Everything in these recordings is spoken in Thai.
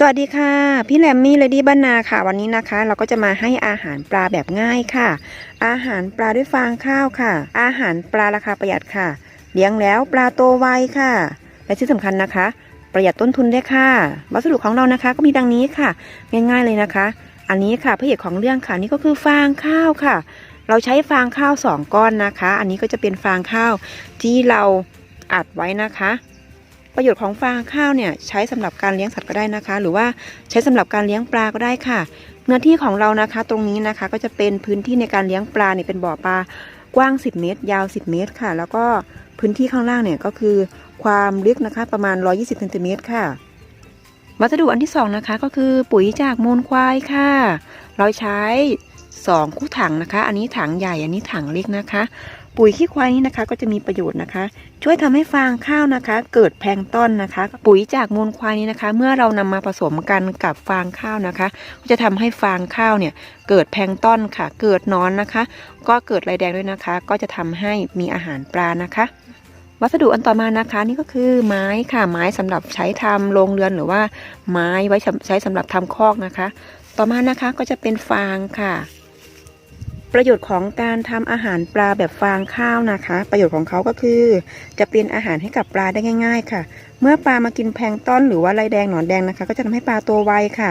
สวัสดีค่ะ พี่แลมมี่เลดี้บ้านนาค่ะ วันนี้นะคะ เราก็จะมาให้อาหารปลาแบบง่ายค่ะ อาหารปลาด้วยฟางข้าวค่ะ อาหารปลาราคาประหยัดค่ะ เลี้ยงแล้วปลาโตไวค่ะ และที่สำคัญนะคะ ประหยัดต้นทุนได้ค่ะ วัสดุของเรานะคะ ก็มีดังนี้ค่ะ ง่ายๆเลยนะคะ อันนี้ค่ะพระเอกของเรื่องค่ะนี่ก็คือฟางข้าวค่ะ เราใช้ฟางข้าวสองก้อนนะคะ อันนี้ก็จะเป็นฟางข้าวที่เราอัดไว้นะคะ ประโยชน์ของฟางข้าวเนี่ยใช้สำหรับการเลี้ยงสัตว์ก็ได้นะคะ หรือว่าใช้สำหรับการเลี้ยงปลาก็ได้ค่ะ เนื้อที่ของเรานะคะ ตรงนี้นะคะก็จะเป็นพื้นที่ในการเลี้ยงปลาเนี่ยเป็นบ่อปลากว้าง 10 เมตร ยาว 10 เมตรค่ะ แล้วก็พื้นที่ข้างล่างเนี่ยก็คือความลึกนะคะประมาณ 120เซนติเมตรค่ะ วัสดุอันที่สองนะคะ ก็คือปุ๋ยจากมูลควายค่ะ เราใช้ 2 คู่ถังนะคะ อันนี้ถังใหญ่ อันนี้ถังเล็กนะคะ ปุ๋ยขี้ควายนี้นะคะ ก็จะมีประโยชน์นะคะ ช่วยทำให้ฟางข้าวนะคะ เกิดแพลงต้นนะคะ ปุ๋ยจากมูลควายนี้นะคะ เมื่อเรานำมาผสมกันกับฟางข้าวนะคะ ก็จะทำให้ฟางข้าวเนี่ยเกิดแพลงต้นค่ะ เกิดนอนนะคะ ก็เกิดไรแดงด้วยนะคะ ก็จะทำให้มีอาหารปลานะคะวัสดุอันต่อมานะคะนี่ก็คือไม้ค่ะไม้สำหรับใช้ทำโรงเรือนหรือว่าไม้ไว้ใช้สำหรับทำคอกนะคะ ต่อมานะคะก็จะเป็นฟางค่ะ ประโยชน์ของการทำอาหารปลาแบบฟางข้าวนะคะ ประโยชน์ของเขาก็คือ จะเป็นอาหารให้กับปลาได้ง่าย ๆ ค่ะ เมื่อปลามากินแพลงต้นหรือว่าไรแดงหนอนแดงนะคะ ก็จะทำให้ปลาโตไวค่ะ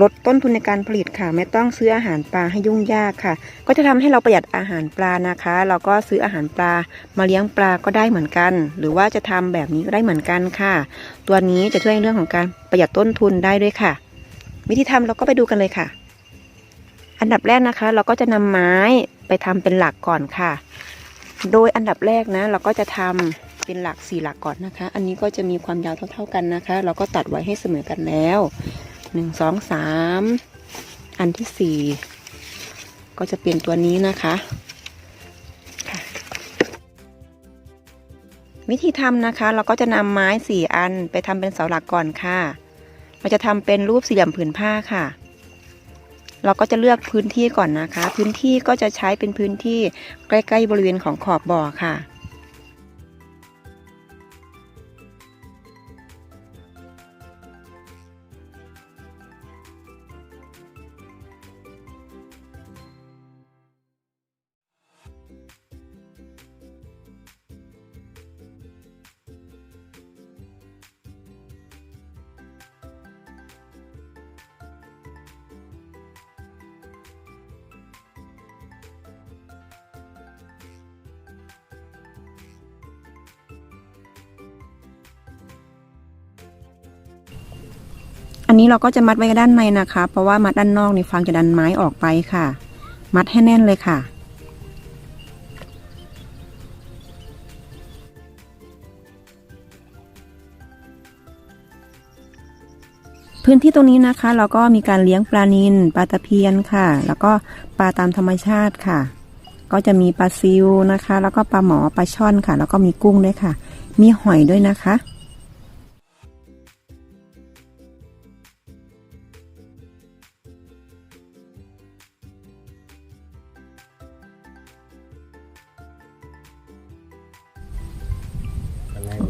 ลดต้นทุนในการผลิตค่ะ ไม่ต้องซื้ออาหารปลาให้ยุ่งยากค่ะ ก็จะทำให้เราประหยัดอาหารปลานะคะ เราก็ซื้ออาหารปลามาเลี้ยงปลาก็ได้เหมือนกัน หรือว่าจะทำแบบนี้ก็ได้เหมือนกันค่ะ ตัวนี้จะช่วยในเรื่องของการประหยัดต้นทุนได้ด้วยค่ะ วิธีทำเราก็ไปดูกันเลยค่ะ อันดับแรกนะคะ เราก็จะนำไม้ไปทำเป็นหลักก่อนค่ะ โดยอันดับแรกนะ เราก็จะทำเป็นหลักสี่หลักก่อนนะคะ อันนี้ก็จะมีความยาวเท่า ๆกันนะคะ เราก็ตัดไว้ให้เสมอกันแล้วหนึ่งสองสามอันที่สี่ก็จะเป็นตัวนี้นะคะวิธีทำนะคะ เราก็จะนำไม้สี่อันไปทำเป็นเสาหลักก่อนค่ะ เราจะทำเป็นรูปสี่เหลี่ยมผืนผ้าค่ะ เราก็จะเลือกพื้นที่ก่อนนะคะ พื้นที่ก็จะใช้เป็นพื้นที่ใกล้ ๆ บริเวณของขอบบ่อค่ะ อันนี้เราก็จะมัดไว้ด้านในนะคะ เพราะว่ามัดด้านนอกนี่ฟางจะดันไม้ออกไปค่ะ มัดให้แน่นเลยค่ะพื้นที่ตรงนี้นะคะเราก็มีการเลี้ยงปลานิลปลาตะเพียนค่ะ แล้วก็ปลาตามธรรมชาติค่ะ ก็จะมีปลาซิวนะคะ แล้วก็ปลาหมอปลาช่อนค่ะ แล้วก็มีกุ้งด้วยค่ะ มีหอยด้วยนะคะ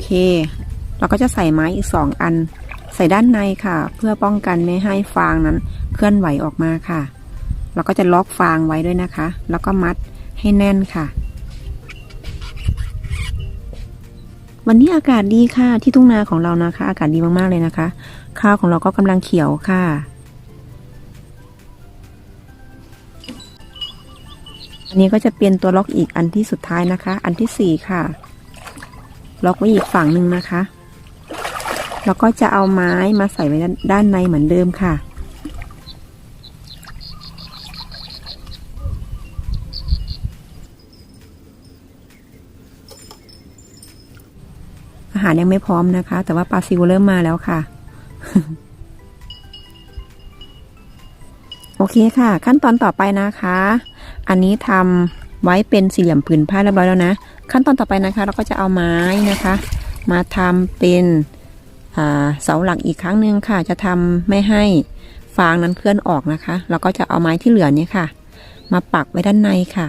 เค เราก็จะใส่ไม้อีกสองอัน ใส่ด้านในค่ะ เพื่อป้องกันไม่ให้ฟางนั้น เคลื่อนไหวออกมาค่ะ เราก็จะล็อกฟางไว้ด้วยนะคะ แล้วก็มัดให้แน่นค่ะ วันนี้อากาศดีค่ะ ที่ทุ่งนาของเรานะคะ อากาศดีมากๆเลยนะคะ ข้าวของเราก็กำลังเขียวค่ะอันนี้ก็จะเป็นตัวล็อกอีกอันที่สุดท้ายนะคะ อันที่สี่ค่ะ ล็อกไว้อีกฝั่งหนึ่งนะคะ แล้วก็จะเอาไม้มาใส่ไว้ด้านในเหมือนเดิมค่ะ อาหารยังไม่พร้อมนะคะ แต่ว่าปลาซิวเริ่มมาแล้วค่ะโอเคค่ะ ขั้นตอนต่อไปนะคะ อันนี้ทำ ไว้เป็นสี่เหลี่ยมผืนผ้าเรียบร้อยแล้วนะ ขั้นตอนต่อไปนะคะ เราก็จะเอาไม้นะคะ มาทำเป็นเสาหลักอีกครั้งหนึ่งค่ะ จะทำไม่ให้ฟางนั้นเคลื่อนออกนะคะ เราก็จะเอาไม้ที่เหลือเนี้ยค่ะ มาปักไว้ด้านในค่ะ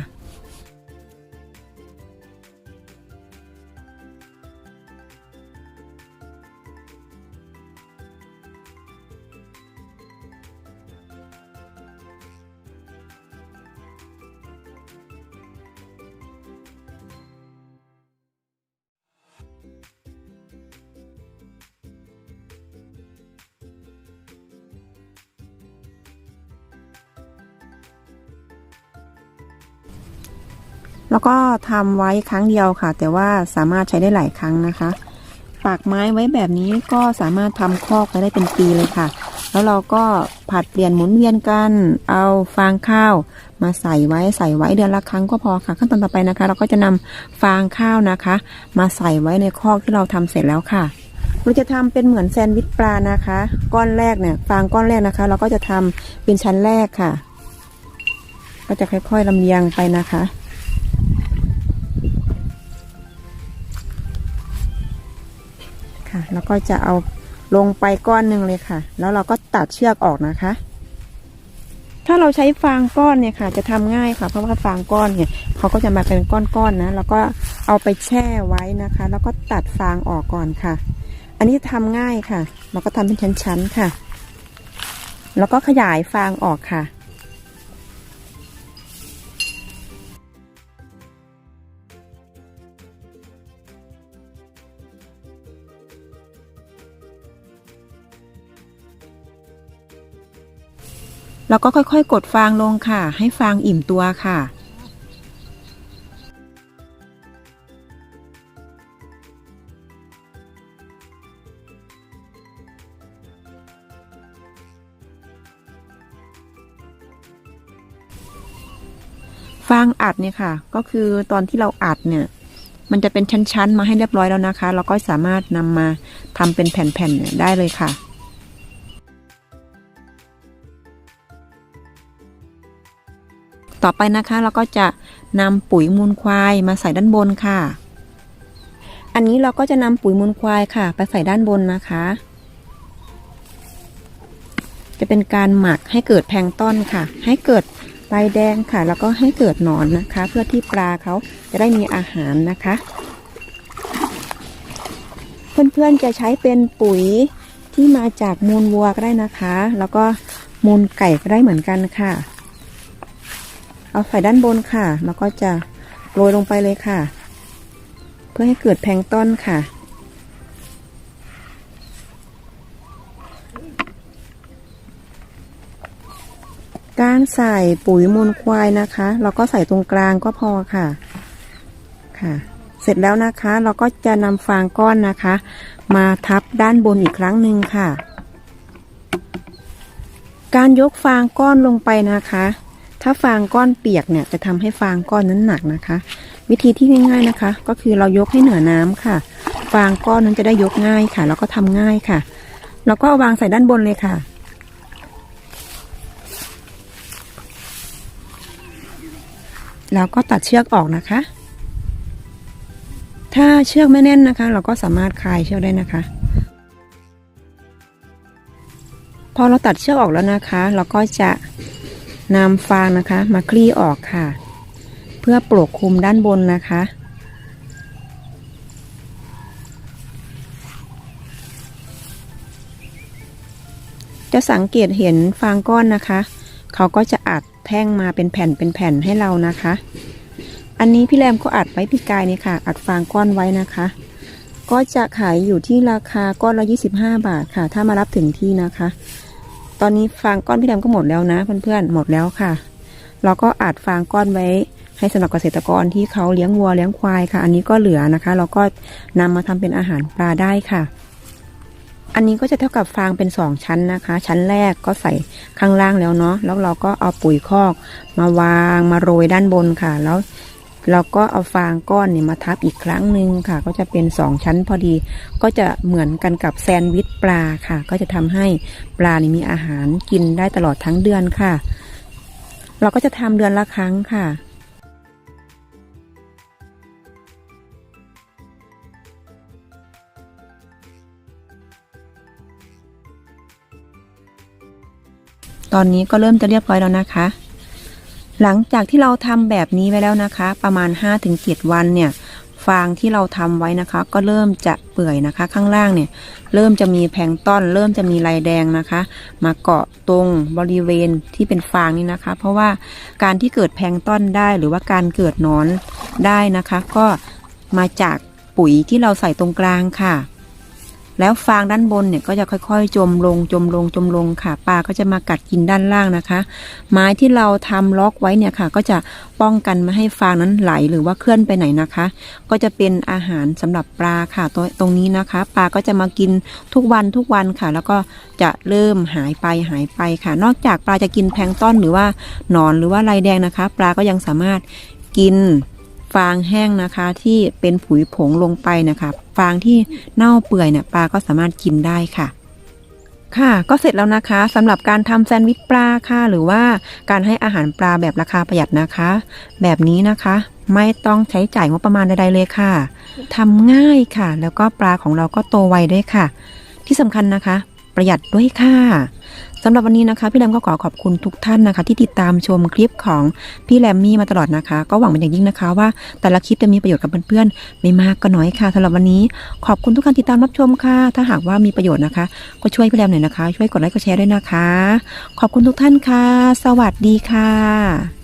แล้วก็ทำไว้ครั้งเดียวค่ะ แต่ว่าสามารถใช้ได้หลายครั้งนะคะ ปากไม้ไว้แบบนี้ก็สามารถทำคอกไว้ได้เป็นปีเลยค่ะ แล้วเราก็ผัดเปลี่ยนหมุนเวียนกัน เอาฟางข้าว มาใส่ไว้ใส่ไว้เดือนละครั้งก็พอค่ะ ขั้นตอนต่อไปนะคะ เราก็จะนำฟางข้าวนะคะ มาใส่ไว้ในคอกที่เราทำเสร็จแล้วค่ะเราจะทำเป็นเหมือนแซนด์วิชปลานะคะ ก้อนแรกเนี่ยฟางก้อนแรกนะคะ เราก็จะทำเป็นชั้นแรกค่ะ ก็จะค่อยๆลำเลียงไปนะคะ ค่ะ แล้วก็จะเอาลงไปก้อนหนึ่งเลยค่ะ แล้วเราก็ตัดเชือกออกนะคะ ถ้าเราใช้ฟางก้อนเนี่ยค่ะ จะทำง่ายค่ะ เพราะว่าฟางก้อนเนี่ยเขาก็จะมาเป็นก้อนๆนะแล้วก็เอาไปแช่ไว้นะคะ แล้วก็ตัดฟางออกก่อนค่ะ อันนี้ทำง่ายค่ะ เราก็ทำเป็นชั้นๆค่ะ แล้วก็ขยายฟางออกค่ะ แล้วก็ค่อยๆ กดฟางลงค่ะ ให้ฟางอิ่มตัวค่ะ ฟางอัดเนี่ยค่ะ ก็คือตอนที่เราอัดเนี่ย มันจะเป็นชั้นๆ มาให้เรียบร้อยแล้วนะคะ เราก็สามารถนำมาทำเป็นแผ่นๆได้เลยค่ะ ต่อไปนะคะเราก็จะนำปุ๋ยมูลควายมาใส่ด้านบนค่ะ อันนี้เราก็จะนำปุ๋ยมูลควายค่ะ ไปใส่ด้านบนนะคะ จะเป็นการหมักให้เกิดแพงต้นค่ะ ให้เกิดใบแดงค่ะ แล้วก็ให้เกิดหนอนนะคะ เพื่อที่ปลาเขาจะได้มีอาหารนะคะ เพื่อนๆจะใช้เป็นปุ๋ยที่มาจากมูลวัวก็ได้นะคะ แล้วก็มูลไก่ก็ได้เหมือนกันค่ะ เอาใส่ด้านบนค่ะ แล้วก็จะโรยลงไปเลยค่ะ เพื่อให้เกิดแพลงต้นค่ะ การใส่ปุ๋ยมูลควายนะคะเราก็ใส่ตรงกลางก็พอค่ะค่ะ เสร็จแล้วนะคะเราก็จะนำฟางก้อนนะคะ มาทับด้านบนอีกครั้งหนึ่งค่ะ การยกฟางก้อนลงไปนะคะ ถ้าฟางก้อนเปียกเนี่ยจะทำให้ฟางก้อนนั้นหนักนะคะ วิธีที่ง่าย ๆนะคะ ก็คือเรายกให้เหนือน้ำค่ะ ฟางก้อนนั้นจะได้ยกง่ายค่ะ แล้วก็ทำง่ายค่ะ แล้วก็เอาวางใส่ด้านบนเลยค่ะ แล้วก็ตัดเชือกออกนะคะ ถ้าเชือกไม่แน่นนะคะ เราก็สามารถคลายเชือกได้นะคะพอเราตัดเชือกออกแล้วนะคะ เราก็จะ นำฟางนะคะ มาคลี่ออกค่ะ เพื่อปลกคลุมด้านบนนะคะ จะสังเกตเห็นฟางก้อนนะคะ เขาก็จะอัดแท่งมาเป็นแผ่นเป็นแผ่นให้เรานะคะ อันนี้พี่แรมก็อัดไว้พี่กายนี่ค่ะ อัดฟางก้อนไว้นะคะ ก็จะขายอยู่ที่ราคาก้อนละ25 บาทค่ะ ถ้ามารับถึงที่นะคะ ตอนนี้ฟางก้อนพี่แรมก็หมดแล้วนะเพื่อนๆหมดแล้วค่ะ เราก็อัดฟางก้อนไว้ให้สำหรับเกษตรกรที่เขาเลี้ยงวัวเลี้ยงควายค่ะ อันนี้ก็เหลือนะคะ เราก็นำมาทำเป็นอาหารปลาได้ค่ะ อันนี้ก็จะเท่ากับฟางเป็นสองชั้นนะคะ ชั้นแรกก็ใส่ข้างล่างแล้วเนาะแล้วเราก็เอาปุ๋ยคอก มาวางมาโรยด้านบนค่ะ แล้ว เราก็เอาฟางก้อนเนี่ยมาทับอีกครั้งหนึ่งค่ะ ก็จะเป็นสองชั้นพอดี ก็จะเหมือนกันกับแซนด์วิชปลาค่ะ ก็จะทำให้ปลานี่มีอาหารกินได้ตลอดทั้งเดือนค่ะ เราก็จะทำเดือนละครั้งค่ะตอนนี้ก็เริ่มจะเรียบร้อยแล้วนะคะ หลังจากที่เราทำแบบนี้ไว้แล้วนะคะ ประมาณ 5-7 วันเนี่ย ฟางที่เราทำไว้นะคะ ก็เริ่มจะเปื่อยนะคะ ข้างล่างเนี่ย เริ่มจะมีแพงต้อน เริ่มจะมีลายแดงนะคะ มาเกาะตรงบริเวณที่เป็นฟางนี่นะคะ เพราะว่าการที่เกิดแพงต้อนได้หรือว่าการเกิดนอนได้นะคะ ก็มาจากปุ๋ยที่เราใส่ตรงกลางค่ะ แล้วฟางด้านบนเนี่ยก็จะค่อยๆ จมลงจมลงจมลงค่ะปลาก็จะมากัดกินด้านล่างนะคะ ไม้ที่เราทำล็อกไว้เนี่ยค่ะ ก็จะป้องกันไม่ให้ฟางนั้นไหลหรือว่าเคลื่อนไปไหนนะคะ ก็จะเป็นอาหารสำหรับปลาค่ะตตรงนี้นะคะปลาก็จะมากินทุกวันทุกวันค่ะ แล้วก็จะเริ่มหายไปหายไปค่ะ นอกจากปลาจะกินแพลงต้อนหรือว่าหนอนหรือว่าลายแดงนะคะ ปลาก็ยังสามารถกิน ฟางแห้งนะคะที่เป็นผุยผงลงไปนะคะฟางที่เน่าเปื่อยเนี่ยปลาก็สามารถกินได้ค่ะ ค่ะ ก็เสร็จแล้วนะคะสำหรับการทำแซนด์วิชปลาค่ะหรือว่าการให้อาหารปลาแบบราคาประหยัดนะคะ แบบนี้นะคะไม่ต้องใช้จ่ายงบประมาณใดๆเลยค่ะทำง่ายค่ะ แล้วก็ปลาของเราก็โตไวด้วยค่ะ ที่สำคัญนะคะ ประหยัดด้วยค่ะสำหรับวันนี้นะคะ พี่แรมก็ขอขอบคุณทุกท่านนะคะ ที่ติดตามชมคลิปของพี่แรมมี่มาตลอดนะคะ ก็หวังเป็นอย่างยิ่งนะคะ ว่าแต่ละคลิปจะมีประโยชน์กับเพื่อนๆไม่มากก็น้อยค่ะสำหรับวันนี้ขอบคุณทุกการติดตามรับชมค่ะ ถ้าหากว่ามีประโยชน์นะคะ ก็ช่วยพี่แรมหน่อยนะคะ ช่วยกดไลค์กดแชร์ด้วยนะคะ ขอบคุณทุกท่านค่ะ สวัสดีค่ะ